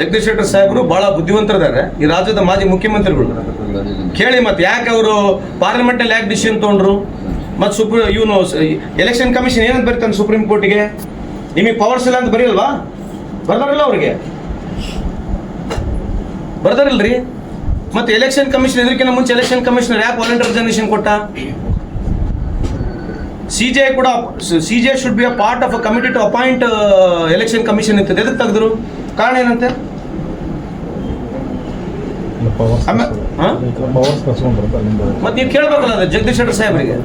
ಜಗದೀಶ್ ಶೆಟ್ಟರ್ ಸಾಹೇಬರು ಬಹಳ ಬುದ್ಧಿವಂತರಿದ್ದಾರೆ. ಈ ರಾಜ್ಯದ ಮಾಜಿ ಮುಖ್ಯಮಂತ್ರಿಗಳು. ಕೇಳಿ ಮತ್ತೆ ಯಾಕೆ ಅವರು ಪಾರ್ಲಿಮೆಂಟ್ ಅಲ್ಲಿ ಯಾಕೆ ಡಿಸಿಷನ್ ತೊಗೊಂಡ್ರು? ಮತ್ತೆ ಸುಪ್ರೀ ಇವನು ಎಲೆಕ್ಷನ್ ಕಮಿಷನ್ ಏನಂತ ಬರೀತಾನೆ ಸುಪ್ರೀಂ ಕೋರ್ಟ್ಗೆ? ನಿಮಗೆ ಪವರ್ಸ್ ಇಲ್ಲ ಅಂತ ಬರೀಲ್ವಾ? ಬರ್ದಾರಲ್ಲ ಅವ್ರಿಗೆ. ಬರ್ದಾರಲ್ರಿ? ಮತ್ತೆ ಎಲೆಕ್ಷನ್ ಕಮಿಷನ್ ಇದಕ್ಕಿಂತ ಮುಂಚೆ ಎಲೆಕ್ಷನ್ ಕಮಿಷನರ್ ಯಾಕೆ ವಾಲಂಟಿಯರ್ ರಿಸರ್ವೇಷನ್ ಕೊಟ್ಟ? ಸಿ ಜೆ ಕೂಡ C J should be a part of a committee to appoint election commission ಇರ್ತದೆ ಎದಕ್ಕೆ ತೆಗೆದ್ರು? ಕಾರಣ ಏನಂತೆ ಆಮೇಲೆ ಹಾ? ಪವರ್ಸ್ ಕರ್ಸ್ಕೊಂಡು ಬರುತ್ತೆ ಅಲ್ಲಿಂದ ಮತ್ತೆ ನೀವು ಕೇಳ್ಬೇಕಲ್ಲ ಅದು ಜಗದೀಶ್ ಶೆಟ್ಟರ್ ಸಾಹೇಬರಿಗೆ.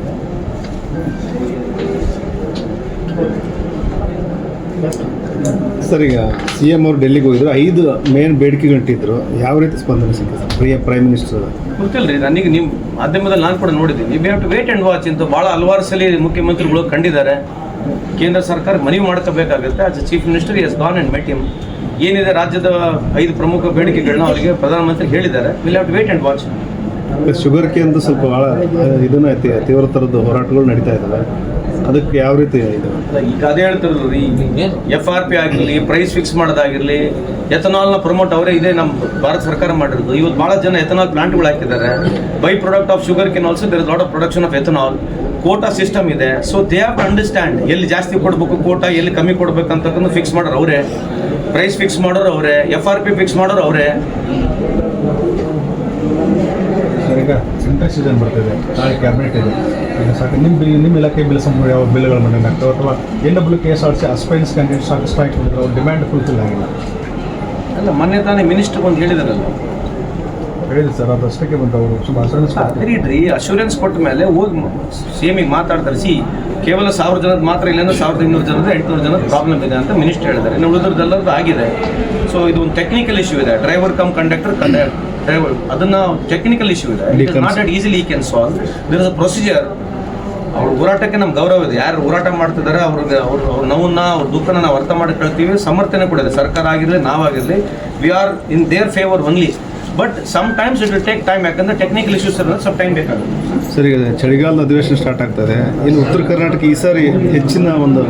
ಸರ್ ಈಗ ಸಿ ಎಂ ಅವರು ಡೆಲ್ಲಿಗೆ ಹೋಗಿದ್ರು ಐದು ಮೇನ್ ಬೇಡಿಕೆಗಳಿಟ್ಟಿದ್ರು ಯಾವ ರೀತಿ ಸ್ಪಂದನೆ ಸಿಕ್ಕಿದೆ ಪ್ರಿಯ ಪ್ರೈಮ್ ಮಿನಿಸ್ಟರ್ ಗೊತ್ತಿಲ್ಲರಿ ನನಗೆ ನಿಮ್ಮ ಮಾಧ್ಯಮದಲ್ಲಿ ನಾನು ಕೂಡ ನೋಡಿದ್ದೀನಿ. ನೀವು have to wait and watch ಅಂತ ಭಾಳ ಹಲವಾರು ಸಲ ಮುಖ್ಯಮಂತ್ರಿಗಳು ಕಂಡಿದ್ದಾರೆ. ಕೇಂದ್ರ ಸರ್ಕಾರ ಮನವಿ ಮಾಡ್ಕೋಬೇಕಾಗುತ್ತೆ. As a chief minister has gone and met ಏನಿದೆ ರಾಜ್ಯದ ಐದು ಪ್ರಮುಖ ಬೇಡಿಕೆಗಳನ್ನ ಅವರಿಗೆ ಪ್ರಧಾನಮಂತ್ರಿ ಹೇಳಿದ್ದಾರೆ. Will have to wait and watch sugar ಕೇಂದ್ರ ಸ್ವಲ್ಪ ಭಾಳ ಇದನ್ನ ಐತಿ ತೀವ್ರ ಥರದ ಹೋರಾಟಗಳು ನಡೀತಾ ಇದ್ದಾವೆ ಅದಕ್ಕೆ ಯಾವ ರೀತಿ ಇದು? ಈಗ ಅದೇ ಹೇಳ್ತಿರಲ್ರಿ ಎಫ್ ಆರ್ ಪಿ ಆಗಿರಲಿ ಪ್ರೈಸ್ ಫಿಕ್ಸ್ ಮಾಡೋದಾಗಿರಲಿ ಎಥನಾಲ್ನ ಪ್ರಮೋಟ್ ಅವರೇ ಇದೆ ನಮ್ಮ ಭಾರತ ಸರ್ಕಾರ ಮಾಡಿರೋದು. ಇವತ್ತು ಭಾಳ ಜನ ಎಥನಾಲ್ ಪ್ಲಾಂಟ್ಗಳು ಹಾಕಿದ್ದಾರೆ. Byproduct of sugarcane also there is lot of production of ethanol quota system ಇದೆ. So they have to understand ಎಲ್ಲಿ ಜಾಸ್ತಿ ಕೊಡಬೇಕು ಕೋಟಾ ಎಲ್ಲಿ ಕಮ್ಮಿ ಕೊಡ್ಬೇಕು ಅಂತಕ್ಕಂಥ ಫಿಕ್ಸ್ ಮಾಡೋರು ಅವರೇ. ಪ್ರೈಸ್ ಫಿಕ್ಸ್ ಮಾಡೋರು ಅವರೇ ಎಫ್ ಆರ್ ಪಿ ಫಿಕ್ಸ್ ಮಾಡೋರು ಅವರೇ. ಈಗ ಸೆಂಟ್ರಲ್ ಸೀಸನ್ ಬರ್ತಿದೆ. ನಾಳೆ ಕ್ಯಾಬಿನೆಟ್ ಇದೆ. ಸಾಕು ನಿಮ್ಮ ಬಿಲ್ ನಿಮ್ಮ ಇಲಾಖೆ ಬಿಲ್ ಸಂಬಂಧ ಯಾವ ಬಿಲ್ಗಳು ಮಂಡನೆ ಆಗ್ತವೆ ಅಥವಾ N W K S R C aspirants candidate satisfy ಅವ್ರ ಡಿಮ್ಯಾಂಡ್ ಫುಲ್ಫಿಲ್ ಆಗಿಲ್ಲ? ಅಲ್ಲ ಮೊನ್ನೆ ತಾನೇ ಮಿನಿಸ್ಟರ್ ಬಂದು ಹೇಳಿದಾರಲ್ಲ. ಹೇಳಿದ್ರು ಸರ್ ಅದು ಅಷ್ಟಕ್ಕೆ ಬಂದು ಅವರು. ಸುಮ್ಮ ಅಸೂರೆನ್ಸ್ ರೀ ಅಶೂರೆನ್ಸ್ ಕೊಟ್ಟ ಮೇಲೆ ಹೋಗಿ ಸೇಮಿಗೆ ಮಾತಾಡ್ತಾರೆ ಸಿ ಕೇವಲ ಸಾವಿರ ಜನದ ಮಾತ್ರ ಇಲ್ಲೇನೋ ಸಾವಿರದ ಇನ್ನೂರು ಜನದ ಎಂಟುನೂರು ಜನದ ಪ್ರಾಬ್ಲಮ್ ಇದೆ ಅಂತ ಮಿನಿಸ್ಟರ್ ಹೇಳಿದ್ದಾರೆ. ಇನ್ನು ಉಳಿದ್ರದ್ದೆಲ್ಲರದ್ದು ಆಗಿದೆ. ಸೊ ಇದು ಒಂದು ಟೆಕ್ನಿಕಲ್ ಇಶ್ಯೂ ಇದೆ. ಡ್ರೈವರ್ ಕಮ್ ಕಂಡಕ್ಟರ್ ಡ್ರೈವರ್ ಅದನ್ನ ಟೆಕ್ನಿಕಲ್ ಇಶ್ಯೂ ಇದೆ. ನಾಟ್ ಅಟ್ ಈಸಿಲಿ ಈ can solve there is a procedure ಅವ್ರ ಹೋರಾಟಕ್ಕೆ ನಮ್ಮ ಗೌರವ ಇದೆ. ಯಾರು ಹೋರಾಟ ಮಾಡ್ತಿದ್ದಾರೆ ಅವ್ರಿಗೆ ಅವ್ರ ಅವ್ರ ನೋವನ್ನ ಅವ್ರ ದುಃಖನ ನಾವು ಅರ್ಥ ಮಾಡ್ಕೊಳ್ತೀವಿ ಸಮರ್ಥನೆ ಕೂಡ ಇದೆ. ಸರ್ಕಾರ ಆಗಿರಲಿ ನಾವಾಗಿರಲಿ we are in their favour only but sometimes it will take time ಯಾಕಂದ್ರೆ ಟೆಕ್ನಿಕಲ್ ಇಶ್ಯೂಸ್ ಇರೋದು ಸ್ವಲ್ಪ ಟೈಮ್ ಬೇಕಾಗುತ್ತೆ. ಸರಿ ಚಳಿಗಾಲದ ಅಧಿವೇಶನ ಸ್ಟಾರ್ಟ್ ಆಗ್ತದೆ. ಇನ್ನು ಉತ್ತರ ಕರ್ನಾಟಕ ಈ ಸಾರಿ ಹೆಚ್ಚಿನ ಒಂದು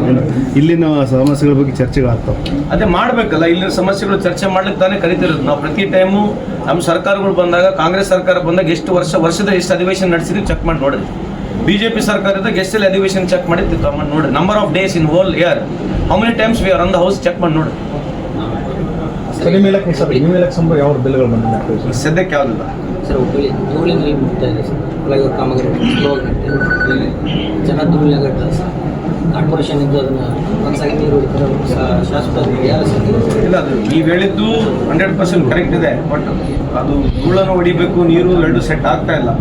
ಇಲ್ಲಿನ ಸಮಸ್ಯೆಗಳ ಬಗ್ಗೆ ಚರ್ಚೆಗಳಾಗ್ತವೆ ಅದೇ ಮಾಡಬೇಕಲ್ಲ. ಇಲ್ಲಿನ ಸಮಸ್ಯೆಗಳು ಚರ್ಚೆ ಮಾಡ್ಲಿಕ್ಕೆ ತಾನೇ ಕರಿತಿರೋದು. ನಾವು ಪ್ರತಿ ಟೈಮು ನಮ್ಮ ಸರ್ಕಾರಗಳು ಬಂದಾಗ ಕಾಂಗ್ರೆಸ್ ಸರ್ಕಾರ ಬಂದಾಗ ಎಷ್ಟು ವರ್ಷ ವರ್ಷದ ಎಷ್ಟು ಅಧಿವೇಶನ ನಡೆಸಿದ್ವಿ ಚೆಕ್ ಮಾಡಿ ನೋಡಿದ್ವಿ. ಬಿ ಜೆ ಪಿ ಸರ್ಕಾರದಾಗ ಎಷ್ಟೆಲ್ಲ ಅಧಿವೇಶನ ಚೆಕ್ ಮಾಡಿ ನೋಡಿ number of days in whole year how many times we are on the house check ಮಾಡಿ ನೋಡಿ. ಸರ್ ಯಾವ್ದಿಲ್ಲ. ಸರ್ ಬಿಲ್ಗಳು ಮಂಡನೆ ಆಗ್ತವೆ ಸರ್. ಸದ್ಯಕ್ಕೆ ಯಾವುದಿಲ್ಲ ಸರ್. ಕಾರ್ಪೊರೇಷನ್ ಇದ್ದು ಅದನ್ನ ನೀರು ಶಾಶ್ವತ ಇಲ್ಲ, ಅದು ನೀವು ಹೇಳಿದ್ದು ಹಂಡ್ರೆಡ್ ಪರ್ಸೆಂಟ್ ಕರೆಕ್ಟ್ ಇದೆ ಬಟ್ ಅದು ಧೂಳನ್ನು ಹೊಡಿಬೇಕು, ನೀರು ಎರಡು ಸೆಟ್ ಆಗ್ತಾ ಇಲ್ಲ.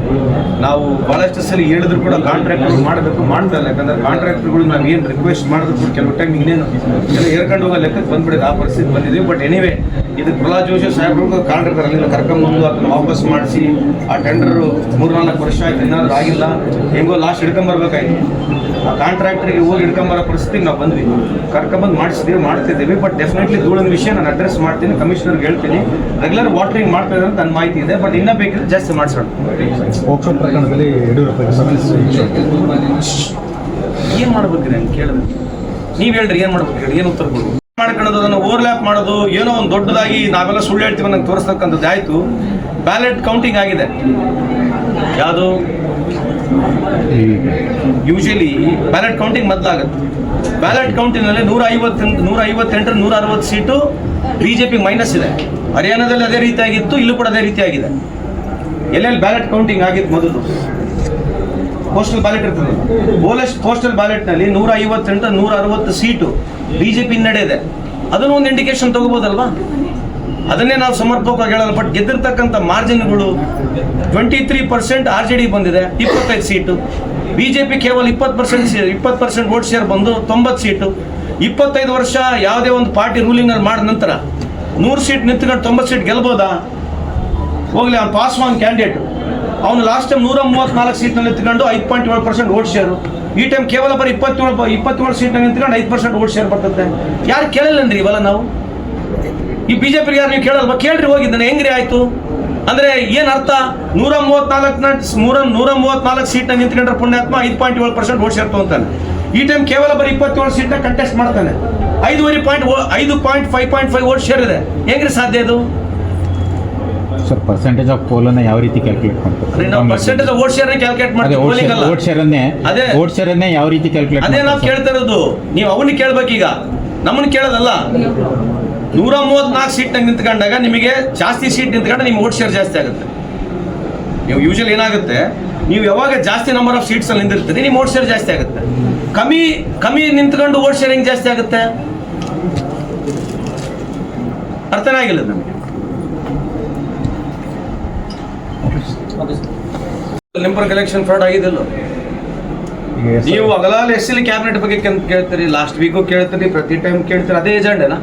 ನಾವು ಭಾಳಷ್ಟು ಸಲ ಹೇಳಿದ್ರು ಕೂಡ ಕಾಂಟ್ರಾಕ್ಟರ್ ಮಾಡಬೇಕು ಮಾಡ್ತಾ ಯಾಕಂದ್ರೆ ಕಾಂಟ್ರಾಕ್ಟರ್ಗಳು ನಾವು ಏನು ರಿಕ್ವೆಸ್ಟ್ ಮಾಡಿದ್ರು ಕೂಡ ಕೆಲವು ಟೈಮ್ ಇನ್ನೇನು ಎಲ್ಲ ಹೋಗೋ ಲೆಕ್ಕಕ್ಕೆ ಬಂದ್ಬಿಡಿದೆ ಆ ಪರಿಸ್ಥಿತಿ ಬಂದಿದ್ದೀವಿ ಬಟ್ ಎನಿವೆ ಇದು ಪ್ರಹ್ಲಾದ್ ಜೋಶಿ ಸಾಹೇಬ್ರಿಗೂ ಕಾಂಟ್ರಾಕ್ಟರ್ ಅಲ್ಲಿಂದ ಕರ್ಕೊಂಬಂದು ಅದನ್ನು ವಾಪಸ್ ಮಾಡಿಸಿ, ಆ ಟೆಂಡರ್ ಮೂರ್ನಾಲ್ಕು ವರ್ಷ ಆಯ್ತು ಏನಾದ್ರು ಆಗಿಲ್ಲ. ಹೆಂಗೋ ಲಾಸ್ಟ್ ಹಿಡ್ಕೊಂಬರ್ಬೇಕಾಯ್ತು ಆ ಕಾಂಟ್ರಾಕ್ಟರ್ಗೆ ಹೋಗಿ ಹಿಡ್ಕೊಂಬರೋ ಪರಿಸ್ಥಿತಿಗೆ ನಾವು ಬಂದ್ವಿ. ಕರ್ಕೊಂಬಂದು ಮಾಡಿಸಿದ್ದೀವಿ ಮಾಡ್ತಿದ್ದೀವಿ ಬಟ್ ಡೆಫಿನೆಟ್ಲಿ ಧೂಳಿನ ವಿಷಯ ನಾನು ಅಡ್ರೆಸ್ ಮಾಡ್ತೀನಿ ಕಮಿಷನರ್ಗೆ ಹೇಳ್ತೀನಿ. ರೆಗ್ಯುಲರ್ ವಾಟರಿಂಗ್ ಮಾಡ್ತಾ ಇದ್ದಾರೆ ಅಂತ ನನ್ನ ಮಾಹಿತಿ ಇದೆ ಬಟ್ ಇನ್ನೂ ಬೇಕಿದ್ರೆ ಜಾಸ್ತಿ ಮಾಡಿಸೋಣ. ಏನು ಮಾಡ್ಬೇಕು ಅಂತ ಕೇಳಿದ್ರೆ? ನೀವು ಹೇಳ್ರಿ ಏನು ಮಾಡ್ಬೇಕು ಹೇಳಿ ಏನು ಉತ್ತರ ಕೊಡು ಮಾಡ್ಕೊಳ್ಳೋದು ಅದನ್ನು ಓವರ್ಲ್ಯಾಪ್ ಮಾಡೋದು ಏನೋ ಒಂದು ದೊಡ್ಡದಾಗಿ ನಾವೆಲ್ಲ ಸುಳ್ಳು ಹೇಳ್ತೀವಿ ನಂಗೆ ತೋರಿಸ್ತಕ್ಕಂಥದ್ದು ಆಯಿತು. ಬ್ಯಾಲೆಟ್ ಕೌಂಟಿಂಗ್ ಆಗಿದೆ. ಯಾವುದು? ಯೂಶಲಿ ಬ್ಯಾಲೆಟ್ ಕೌಂಟಿಂಗ್ ಮೊದಲಾಗುತ್ತೆ. ಬ್ಯಾಲೆಟ್ ಕೌಂಟಿಂಗ್ನಲ್ಲಿ ನೂರ ಐವತ್ತೆಂಟು ನೂರ ಐವತ್ತೆಂಟರ ನೂರ ಅರವತ್ತು seat B J P minus ಇದೆ. ಹರಿಯಾಣದಲ್ಲಿ ಅದೇ ರೀತಿಯಾಗಿತ್ತು, ಇಲ್ಲೂ ಕೂಡ ಅದೇ ರೀತಿಯಾಗಿದೆ. ಎಲ್ಲೆಲ್ಲಿ ಬ್ಯಾಲೆಟ್ ಕೌಂಟಿಂಗ್ ಆಗಿತ್ತು ಮೊದಲು? ಪೋಸ್ಟಲ್ ಬ್ಯಾಲೆಟ್ ಇರ್ತದೆ. ಪೋಲೆಸ್ ಪೋಸ್ಟಲ್ ಬ್ಯಾಲೆಟ್ನಲ್ಲಿ ನೂರ ಐವತ್ತೆಂಟು ನೂರ ಅರವತ್ತು ಸೀಟು ಬಿ ಜೆ ಪಿ ಅದನ್ನು ಒಂದು ಇಂಡಿಕೇಶನ್ ತಗೋಬೋದಲ್ವಾ? ಅದನ್ನೇ ನಾವು ಸಮರ್ಪಕವಾಗಿ ಹೇಳಲ್ಲ ಬಟ್ ಗೆದ್ದಿರ್ತಕ್ಕಂಥ ಮಾರ್ಜಿನ್ಗಳು twenty three percent R J D ಬಂದಿದೆ, ಇಪ್ಪತ್ತೈದು ಸೀಟು ಬಿ ಜೆ ಪಿ ಕೇವಲ ಇಪ್ಪತ್ತು ಪರ್ಸೆಂಟ್ ಇಪ್ಪತ್ತು ಪರ್ಸೆಂಟ್ ವೋಟ್ ಶೇರ್ ಬಂದು ತೊಂಬತ್ತು ಸೀಟು ಇಪ್ಪತ್ತೈದು ವರ್ಷ ಯಾವುದೇ ಒಂದು ಪಾರ್ಟಿ ರೂಲಿಂಗ್ನಲ್ಲಿ ಮಾಡಿದ ನಂತರ ನೂರು ಸೀಟ್ ನಿಂತ್ಕೊಂಡು ತೊಂಬತ್ತು ಸೀಟ್ ಗೆಲ್ಬೋದಾ? ಹೋಗ್ಲಿ, ಅವ್ನು ಪಾಸ್ ಆನ್ ಕ್ಯಾಂಡಿಡೇಟ್ ಅವನು ಲಾಸ್ಟ್ ಟೈಮ್ ನೂರ ಮೂವತ್ನಾಲ್ಕು ಸೀಟ್ನಲ್ಲಿ ನಿಂತ್ಕೊಂಡು ಐದು ಪಾಯಿಂಟ್ ಏಳು ಪರ್ಸೆಂಟ್ ವೋಟ್ ಶೇರು ಈ ಟೈಮ್ ಕೇವಲ ಬರೀ ಇಪ್ಪತ್ತೇಳು ಇಪ್ಪತ್ತೇಳು ಸೀಟ್ನಲ್ಲಿ ನಿಂತ್ಕೊಂಡು ಐದು ಪರ್ಸೆಂಟ್ ವೋಟ್ ಶೇರ್ ಬರ್ತದೆ. ಯಾರು ಕೇಳಲ್ಲ ಇವೆಲ್ಲ ನಾವು? ಈ ಬಿಜೆಪಿ ಯಾರು ನೀವು ಕೇಳಲ್ವಾ? ಕೇಳ್ರಿ ಹೋಗಿದ್ದಾನೆ ಹೆಂಗ್ರಿ ಆಯ್ತು? ಅಂದ್ರೆ ಏನ್ ಅರ್ಥ? ನೂರ ಮೂವತ್ನಾಲ್ಕು ನೂರ ನೂರ ಮೂವತ್ನಾಲ್ಕು ಸೀಟ್ನ ನಿಂತ್ಕೊಂಡ್ರೆ ಪುಣ್ಯಾತ್ಮ ಐದು ಪಾಯಿಂಟ್ ಏಳು ಪರ್ಸೆಂಟ್ ವೋಟ್ ಸೇರ್ತು ಅಂತಾನೆ. ಈ ಟೈಮ್ ಕೇವಲ ಬರೀ ಇಪ್ಪತ್ತೇಳು ಸೀಟ್ನ ಕಂಟೆಸ್ಟ್ ಮಾಡ್ತಾನೆ. ಐದುವರೆ ಪಾಯಿಂಟ್ ಐದು point five point five vote share ಇದೆ ಹೆಂಗ್ರಿ ಸಾಧ್ಯ ಇದು? ಸರ್ ಪರ್ಸೆಂಟೇಜ್ ಆಫ್ ಪೋಲನ್ನ ಯಾವ ರೀತಿ ಕ್ಯಾಲ್ಕುಲೇಟ್ ಅದೇ ನಾವು ಮಾಡ್ತಾರೆ ಪರ್ಸೆಂಟೇಜ್ ವೋಟ್ ಶೇರ್ ಕ್ಯಾಲ್ಕುಲೇಟ್ ಮಾಡ್ತೀವಿ ಓಟ್ ಶೇರ್ ಅಲ್ಲ. ಓಟ್ ಶೇರ್ ಅನ್ನೇ ಅದೇ. ವೋಟ್ ಶೇರ್ ಅನ್ನೇ ಯಾವ ರೀತಿ ಕ್ಯಾಲ್ಕುಲೇಟ್ ಅದೇ ನಾವು ಕೇಳ್ತಾ ಇರೋದು. ನೀವು ಅವನ್ನ ಕೇಳ್ಬೇಕೀಗ. ನಮ್ಮನ್ನ ಕೇಳೋದಲ್ಲ. ನೂರ ಮೂವತ್ನಾಲ್ಕು ಸೀಟ್ನಾಗ ನಿಂತ್ಕೊಂಡಾಗ ನಿಮಗೆ ಜಾಸ್ತಿ ಸೀಟ್ ನಿಂತ್ಕೊಂಡ್ರೆ ನಿಮ್ಮ ಓಟ್ ಶೇರ್ ಜಾಸ್ತಿ ಆಗುತ್ತೆ. ನೀವು ಯೂಶಲ್ ಏನಾಗುತ್ತೆ, ನೀವು ಯಾವಾಗ ಜಾಸ್ತಿ ನಂಬರ್ ಆಫ್ ಸೀಟ್ಸ್ ಅಲ್ಲಿ ನಿಂತಿರ್ತೀರಿ, ನಿಮ್ಮ ಓಟ್ ಶೇರ್ ಜಾಸ್ತಿ ಆಗುತ್ತೆ. ಕಮ್ಮಿ ಕಮ್ಮಿ ನಿಂತ್ಕೊಂಡು ಓಟ್ ಶೇರ್ ಹೆಂಗ್ ಜಾಸ್ತಿ ಆಗುತ್ತೆ? ಅರ್ಥನೇ ಆಗಿಲ್ಲ ನಮಗೆ. ನಿಂಬರ್ ಕಲೆಕ್ಷನ್ ಫ್ರಾಡ್ ಆಗಿದಿಲ್ಲ ಈಗ ನೀವು ಅಗಲಾಲ ಎಸ್ ಎಲ್ ಕ್ಯಾಬಿನೆಟ್ ಬಗ್ಗೆ ಕೇಳ್ತೀರಿ ಲಾಸ್ಟ್ ವೀಕು ಕೇಳ್ತೀರಿ ಪ್ರತಿ ಟೈಮ್ ಕೇಳ್ತೀರಿ ಅದೇ ಏಜೆಂಡೇನಾ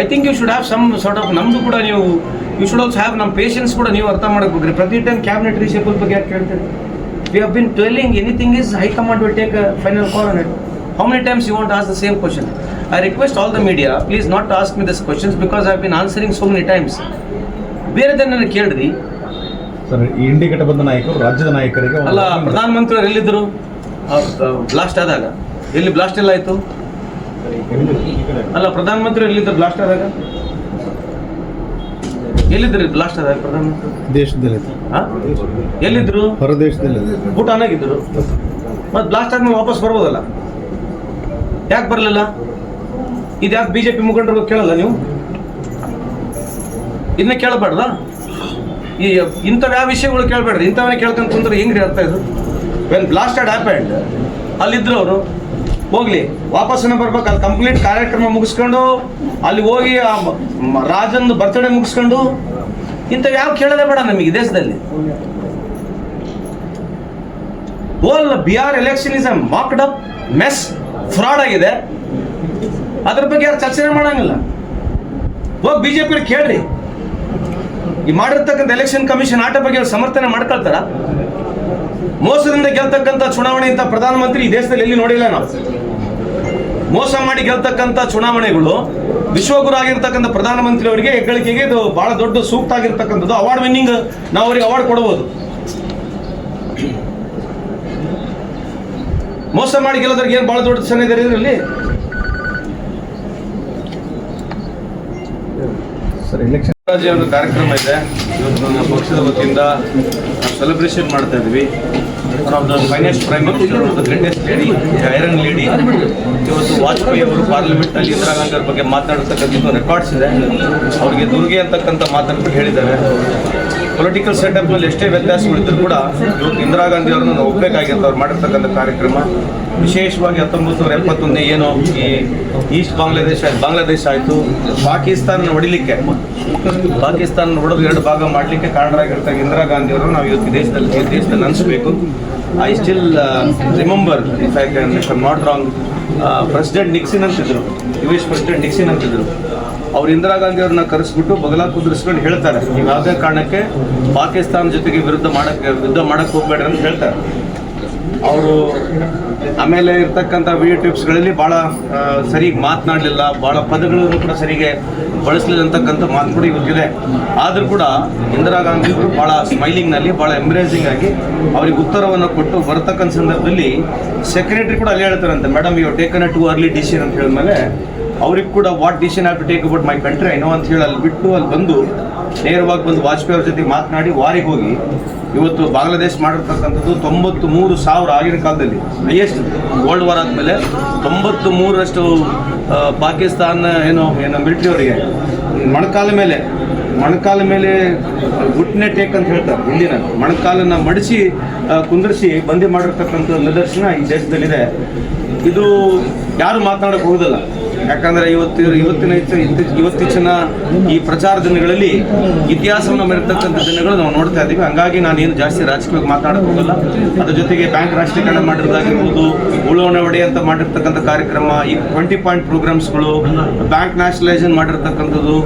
I think you should have some sort of ನಮ್ದು ಕೂಡ ನೀವು ಯು ಶುಡ್ ಆಲ್ಸೋ ಹ್ಯಾವ್ ನಮ್ಮ ಪೇಷನ್ಸ್ ಕೂಡ ನೀವು ಅರ್ಥ ಮಾಡಬೇಕ್ರಿ ಪ್ರತಿ ಟೈಮ್ ಕ್ಯಾಬಿನೆಟ್ ರಿಷೇಬಲ್ ಬಗ್ಗೆ ಯಾಕೆ ಕೇಳ್ತೀರಿ? We have been telling anything is high command will take final call on it how many times you want ask the same question I request all the media please not ask me this questions because I been answering so many times ಬೇರೆದನ್ನ ಕೇಳ್ರಿ. Sir ಈ indicator ಬಂದ ನಾಯಕರು ರಾಜ್ಯದ ನಾಯಕರಿಗೆ ಅಲ್ಲ ಪ್ರಧಾನಮಂತ್ರಿ ಪ್ರಧಾನಮಂತ್ರಿ ಎಲ್ಲಿದ್ದರು? Blast ಆದಾಗ? ಎಲ್ಲಿ ಬ್ಲಾಸ್ಟ್ ಎಲ್ಲ ಆಯ್ತು? ಅಲ್ಲ ಪ್ರಧಾನಮಂತ್ರಿ ಎಲ್ಲಿದ್ದರು ಬ್ಲಾಸ್ಟ್ ಆದಾಗ? ಎಲ್ಲಿದ್ರಿ ಬ್ಲಾಸ್ಟ್ ಆದಾಗ ಪ್ರಧಾನಮಂತ್ರಿ? ದೇಶದಲ್ಲಿ ಹಾ? ಎಲ್ಲಿದ್ರು? ಹೊರದೇಶದಲ್ಲಿ ಆಗಿದ್ರು. ಮತ್ತೆ ಬ್ಲಾಸ್ಟ್ ಆದ್ಮೇಲೆ ವಾಪಸ್ ಬರ್ಬೋದಲ್ಲ? ಯಾಕೆ ಬರಲಿಲ್ಲ? ಇದು ಯಾಕೆ ಬಿಜೆಪಿ ಮುಖಂಡರು ಕೇಳಲ್ಲ ನೀವು? ಇದನ್ನ ಕೇಳಬಾರ್ದಾ? ಈ ಇಂಥವ್ಯಾ ಯಾವ ವಿಷಯಗಳು ಕೇಳಬೇಡ್ರಿ. ಇಂಥವನ್ನೇ ಕೇಳ್ಕೊಂತ ಕುಂದ್ರೆ ಹೆಂಗ್ರಿ ಅರ್ಥ ಇದು? ವೆನ್ ಬ್ಲಾಸ್ಟೆಡ್ ಹ್ಯಾಪೆಂಡ್ ಅಲ್ಲಿದ್ರು ಅವರು ಹೋಗ್ಲಿ ವಾಪಸ್ಸನ್ನು ಬರ್ಬೇಕು, ಅಲ್ಲಿ ಕಂಪ್ಲೀಟ್ ಕಾರ್ಯಕ್ರಮ ಮುಗಿಸ್ಕೊಂಡು, ಅಲ್ಲಿ ಹೋಗಿ ಆ ಮ- ಬರ್ತ್ಡೇ ಮುಗಿಸ್ಕೊಂಡು, ಇಂಥ ಯಾವ ಕೇಳೋದೇ ಬೇಡ ನಮಗೆ ದೇಶದಲ್ಲಿ. Whole Bihar election is a mocked up mess fraud ಆಗಿದೆ. ಅದ್ರ ಬಗ್ಗೆ ಯಾರು ಚರ್ಚೆ ಮಾಡಂಗಿಲ್ಲ. ಹೋಗಿ ಬಿಜೆಪಿ ಕೇಳ್ರಿ. ಈ ಮಾಡಿರ್ತಕ್ಕಂಥ ಎಲೆಕ್ಷನ್ ಕಮಿಷನ್ ಆಟ ಬಗ್ಗೆ ಸಮರ್ಥನೆ ಮಾಡ್ಕೊಳ್ತಾರ? ಮೋಸದಿಂದ ಗೆಲ್ತಕ್ಕಂಥ ಚುನಾವಣೆ ಅಂತ ಪ್ರಧಾನಮಂತ್ರಿ ಈ ದೇಶದಲ್ಲಿ ಎಲ್ಲಿ ನೋಡಿಲ್ಲ ನಾವು? ಮೋಸ ಮಾಡಿ ಗೆಲ್ತಕ್ಕಂಥ ಚುನಾವಣೆಗಳು ವಿಶ್ವಗುರು ಆಗಿರ್ತಕ್ಕಂಥ ಪ್ರಧಾನಮಂತ್ರಿ ಅವರಿಗೆ ಹೆಗ್ಗಳಿಕೆಗೆ ಇದು ಬಹಳ ದೊಡ್ಡ ಸೂಕ್ತ ಆಗಿರ್ತಕ್ಕಂಥದ್ದು ಅವಾರ್ಡ್ ವಿನ್ನಿಂಗ್ ನಾವು ಅವರಿಗೆ ಅವಾರ್ಡ್ ಕೊಡಬಹುದು. ಮೋಸ ಮಾಡಿ ಗೆಲ್ಲೋದ್ರಿಗೆ ಏನು ಬಹಳ ದೊಡ್ಡ ಸನ್ನಿಧ ಇದೆ ಇದರಲ್ಲಿ? ಸರ್ ಎಲೆಕ್ಷನ್ ಒಂದು ಕಾರ್ಯಕ್ರಮ ಇದೆ. ಇವತ್ತು ನಮ್ಮ ಪಕ್ಷದ ವತಿಯಿಂದ ನಾವು ಸೆಲೆಬ್ರೇಷನ್ ಮಾಡ್ತಾ ಇದ್ವಿ. One of the finest prime minister greatest lady iron lady ಇವತ್ತು ವಾಜಪೇಯಿ ಅವರು ಪಾರ್ಲಿಮೆಂಟ್ನಲ್ಲಿ ಇಂದಿರಾ ಗಾಂಧಿ ಅವರ ಬಗ್ಗೆ ಮಾತನಾಡ್ತಕ್ಕಂಥದ್ದು ರೆಕಾರ್ಡ್ಸ್ ಇದೆ. ಅವರಿಗೆ ದುರ್ಗೆ ಅಂತಕ್ಕಂಥ ಮಾತನ್ನು ಹೇಳಿದ್ದಾರೆ. ಪೊಲಿಟಿಕಲ್ ಸೆಟಪ್ನಲ್ಲಿ ಎಷ್ಟೇ ವ್ಯತ್ಯಾಸಗಳಿದ್ರು ಕೂಡ ಇವತ್ತು ಇಂದಿರಾ ಗಾಂಧಿ ಅವರನ್ನು ನಾವು ಒಪ್ಪಬೇಕಾಗಿತ್ತು ಅವ್ರು ಮಾಡಿರ್ತಕ್ಕಂಥ ಕಾರ್ಯಕ್ರಮ. ವಿಶೇಷವಾಗಿ ಹತ್ತೊಂಬತ್ತು ನೂರ ಎಪ್ಪತ್ತೊಂದನೇ ಏನು ಈ ಈಸ್ಟ್ ಬಾಂಗ್ಲಾದೇಶ ಬಾಂಗ್ಲಾದೇಶ ಆಯಿತು, ಪಾಕಿಸ್ತಾನ ಹೊಡಿಲಿಕ್ಕೆ ಪಾಕಿಸ್ತಾನ ಹೊಡೆದು ಎರಡು ಭಾಗ ಮಾಡಲಿಕ್ಕೆ ಕಾರಣರಾಗಿರ್ತಕ್ಕ ಇಂದಿರಾ ಗಾಂಧಿ ಅವರು ನಾವು ಇವತ್ತು ದೇಶದಲ್ಲಿ ದೇಶದಲ್ಲಿ ಅನಿಸ್ಬೇಕು. I still remember if I can if not wrong president Nixon ಅಂತಿದ್ರು ಯು ಎಸ್ ಪ್ರೆಸಿಡೆಂಟ್ ನಿಕ್ಸಿನ್ ಅಂತಿದ್ರು. ಅವ್ರು ಇಂದಿರಾ ಗಾಂಧಿ ಅವ್ರನ್ನ ಕರೆಸ್ಬಿಟ್ಟು ಬಗಲ ಕುದುರಿಸ್ಕೊಂಡು ಹೇಳ್ತಾರೆ. ಯಾವುದೇ ಕಾರಣಕ್ಕೆ ಪಾಕಿಸ್ತಾನ ಜೊತೆಗೆ ವಿರುದ್ಧ ಮಾಡಕ್ಕೆ ಯುದ್ಧ ಮಾಡಕ್ಕೆ ಹೋಗ್ಬೇಡ್ರಿ ಅಂತ ಹೇಳ್ತಾರೆ. ಅವರು ಆಮೇಲೆ ಇರ್ತಕ್ಕಂಥ ವಿಡಿಯೋ ಟಿಪ್ಸ್ಗಳಲ್ಲಿ ಭಾಳ ಸರಿಗೆ ಮಾತನಾಡಲಿಲ್ಲ ಭಾಳ ಪದಗಳನ್ನು ಕೂಡ ಸರಿಗೆ ಬಳಸಲಿಲ್ಲ ಅಂತಕ್ಕಂಥ ಮಾತು ಕೂಡ ಇವತ್ತಿದೆ. ಆದರೂ ಕೂಡ ಇಂದಿರಾ ಗಾಂಧಿ ಅವರು ಭಾಳ ಸ್ಮೈಲಿಂಗ್ನಲ್ಲಿ ಭಾಳ ಎಂಬ್ರೇಸಿಂಗ್ ಆಗಿ ಅವ್ರಿಗೆ ಉತ್ತರವನ್ನು ಕೊಟ್ಟು ಬರ್ತಕ್ಕಂಥ ಸಂದರ್ಭದಲ್ಲಿ ಸೆಕ್ರೆಟರಿ ಕೂಡ ಅಲ್ಲಿ ಹೇಳ್ತಾರಂತೆ madam you taken a too early decision ಅಂತ ಹೇಳಿದ್ಮೇಲೆ ಅವ್ರಿಗೆ ಕೂಡ what decision to take about my country ಏನೋ ಅಂತ ಹೇಳಿ ಅಲ್ಲಿ ಬಿಟ್ಟು ಅಲ್ಲಿ ಬಂದು ನೇರವಾಗಿ ಬಂದು ವಾಜಪೇಯಿ ಅವ್ರ ಜೊತೆ ಮಾತನಾಡಿ ವಾರಿಗೆ ಹೋಗಿ. ಇವತ್ತು ಬಾಂಗ್ಲಾದೇಶ ಮಾಡಿರ್ತಕ್ಕಂಥದ್ದು ತೊಂಬತ್ತು ಮೂರು ಸಾವಿರ ಆಗಿನ ಕಾಲದಲ್ಲಿ ಹೈಯೆಸ್ಟ್ ವರ್ಲ್ಡ್ ವಾರ್ ಆದಮೇಲೆ ತೊಂಬತ್ತು ಮೂರರಷ್ಟು ಪಾಕಿಸ್ತಾನ ಏನು ಏನು ಮಿಲಿಟರಿ ಅವರಿಗೆ ಮೊಣಕಾಲ ಮೇಲೆ ಮೊಣಕಾಲ ಮೇಲೆ ಗುಟ್ನೆ ಟೇಕ್ ಅಂತ ಹೇಳ್ತಾರೆ ಹಿಂದಿನ, ಮೊಣಕಾಲನ್ನು ಮಡಿಸಿ ಕುಂದರಿಸಿ ಬಂದಿ ಮಾಡಿರ್ತಕ್ಕಂಥ ನಿದರ್ಶನ ಈ ದೇಶದಲ್ಲಿದೆ. ಇದು ಯಾರು ಮಾತನಾಡಕ್ಕೆ ಹೋಗೋದಿಲ್ಲ. ಯಾಕಂದ್ರೆ ಇವತ್ತು ಇವತ್ತಿನ ಇವತ್ತಿನ ಈ ಪ್ರಚಾರ ದಿನಗಳಲ್ಲಿ ಇತಿಹಾಸವನ್ನು ಮೆರೆತಕ್ಕಂಥ ದಿನಗಳು ನಾವು ನೋಡ್ತಾ ಇದ್ದೀವಿ. ಹಂಗಾಗಿ ಏನು ಜಾಸ್ತಿ ರಾಜಕೀಯವಾಗಿ ಮಾತಾಡಕ್ಕೆ ಹೋಗಲ್ಲ. ಅದ್ರ ಜೊತೆಗೆ ಬ್ಯಾಂಕ್ ರಾಷ್ಟ್ರೀಕರಣ ಮಾಡಿರೋದಾಗಿರ್ಬೋದು, ಉಳುವಣೆ ಒಡೆ ಅಂತ ಮಾಡಿರ್ತಕ್ಕಂಥ ಕಾರ್ಯಕ್ರಮ, ಈ ಟ್ವೆಂಟಿ ಪಾಯಿಂಟ್ ಪ್ರೋಗ್ರಾಮ್ಸ್ಗಳು ಬ್ಯಾಂಕ್ ನ್ಯಾಷನಲೈಸೇಷನ್ ಮಾಡಿರ್ತಕ್ಕಂಥದ್ದು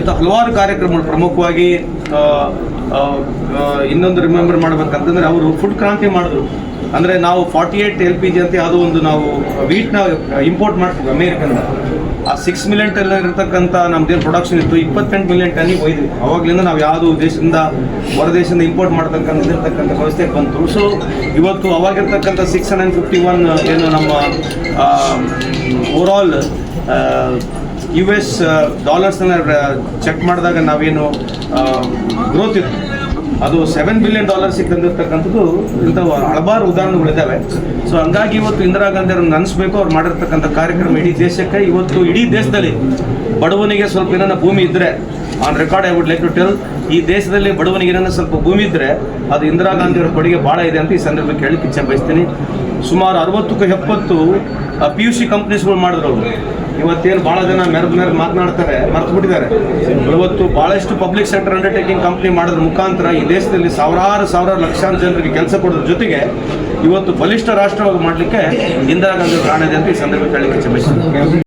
ಇಂಥ ಹಲವಾರು ಕಾರ್ಯಕ್ರಮಗಳು ಪ್ರಮುಖವಾಗಿ ಇನ್ನೊಂದು ರಿಮೆಂಬರ್ ಮಾಡ್ಬೇಕಂತಂದ್ರೆ ಅವರು ಫುಡ್ ಕ್ರಾಂತಿ ಮಾಡಿದ್ರು. ಅಂದ್ರೆ ನಾವು forty eight L P G ಅಂತ ಯಾವುದೋ ಒಂದು ನಾವು ವೀಟ್ನ ಇಂಪೋರ್ಟ್ ಮಾಡ್ತೀವಿ ಅಮೇರಿಕನ್ ಆ ಸಿಕ್ಸ್ ಮಿಲಿಯನ್ ಟನ್ ಇರತಕ್ಕಂಥ ನಮ್ದೇನು ಪ್ರೊಡಕ್ಷನ್ ಇತ್ತು, ಇಪ್ಪತ್ತೆಂಟು ಮಿಲಿಯನ್ ಟನ್ನಿಗೆ ಒಯ್ದು ಅವಾಗಲಿಂದ ನಾವು ಯಾವುದು ದೇಶದಿಂದ, ಹೊರ ದೇಶದಿಂದ ಇಂಪೋರ್ಟ್ ಮಾಡ್ತಕ್ಕಂಥ ಇರ್ತಕ್ಕಂಥ ವ್ಯವಸ್ಥೆ ಬಂತು. ಸೊ ಇವತ್ತು ಅವಾಗಿರ್ತಕ್ಕಂಥ ಸಿಕ್ಸ್ ಹಂಡ್ರೆಡ್ ಫಿಫ್ಟಿ ಒನ್ ಏನು ನಮ್ಮ ಓವರಾಲ್ ಯು ಎಸ್ ಡಾಲರ್ಸ್ನ ಚೆಕ್ ಮಾಡಿದಾಗ ನಾವೇನು ಗ್ರೋತ್ ಇತ್ತು. ಅದು ಸೆವೆನ್ ಬಿಲಿಯನ್ ಡಾಲರ್ ತಂದಿರ್ತಕ್ಕಂಥದ್ದು ಇಂಥ ಹಲವಾರು ಉದಾಹರಣೆಗಳಿದ್ದಾವೆ ಸೊ ಹಂಗಾಗಿ ಇವತ್ತು ಇಂದಿರಾ ಗಾಂಧಿ ಅವ್ರನ್ನ ನೆನೆಸ್ಬೇಕು, ಅವ್ರು ಮಾಡಿರ್ತಕ್ಕಂಥ ಕಾರ್ಯಕ್ರಮ ಇಡೀ ದೇಶಕ್ಕೆ, ಇವತ್ತು ಇಡೀ ದೇಶದಲ್ಲಿ ಬಡವನಿಗೆ ಸ್ವಲ್ಪ ಏನಾರ ಭೂಮಿ ಇದ್ದರೆ on record I would like to tell ಈ ದೇಶದಲ್ಲಿ ಬಡವನಿಗೆ ಏನಾರ ಸ್ವಲ್ಪ ಭೂಮಿ ಇದ್ದರೆ ಅದು ಇಂದಿರಾ ಗಾಂಧಿ ಅವರ ಕೊಡುಗೆ ಭಾಳ ಇದೆ ಅಂತ ಈ ಸಂದರ್ಭಕ್ಕೆ ಹೇಳಕ್ಕೆ ಇಚ್ಛೆ ಬಯಸ್ತೀನಿ. ಸುಮಾರು ಅರವತ್ತಕ್ಕೂ ಎಪ್ಪತ್ತು ಪಿ ಯು ಸಿ ಕಂಪ್ನೀಸ್ಗಳು ಮಾಡಿದ್ರು ಅವರು. ಇವತ್ತೇನು ಭಾಳ ಜನ ಮೆರೆದು ಮೆರೆದು ಮಾತನಾಡ್ತಾರೆ ಮರ್ತು ಬಿಟ್ಟಿದ್ದಾರೆ ಇವತ್ತು ಭಾಳಷ್ಟು ಪಬ್ಲಿಕ್ ಸೆಕ್ಟರ್ ಅಂಡರ್ಟೇಕಿಂಗ್ ಕಂಪ್ನಿ ಮಾಡೋದ್ರ ಮುಖಾಂತರ ಈ ದೇಶದಲ್ಲಿ ಸಾವಿರಾರು ಸಾವಿರಾರು ಲಕ್ಷಾಂತರ ಜನರಿಗೆ ಕೆಲಸ ಕೊಡೋದ್ರ ಜೊತೆಗೆ ಇವತ್ತು ಬಲಿಷ್ಠ ರಾಷ್ಟ್ರವಾಗಿ ಮಾಡಲಿಕ್ಕೆ ಇಂದಿರಾ ಗಾಂಧಿ ಕಾರಣ ಇದೆ ಅಂತ ಈ ಸಂದರ್ಭದಲ್ಲಿ ಹೇಳಲಿಕ್ಕೆ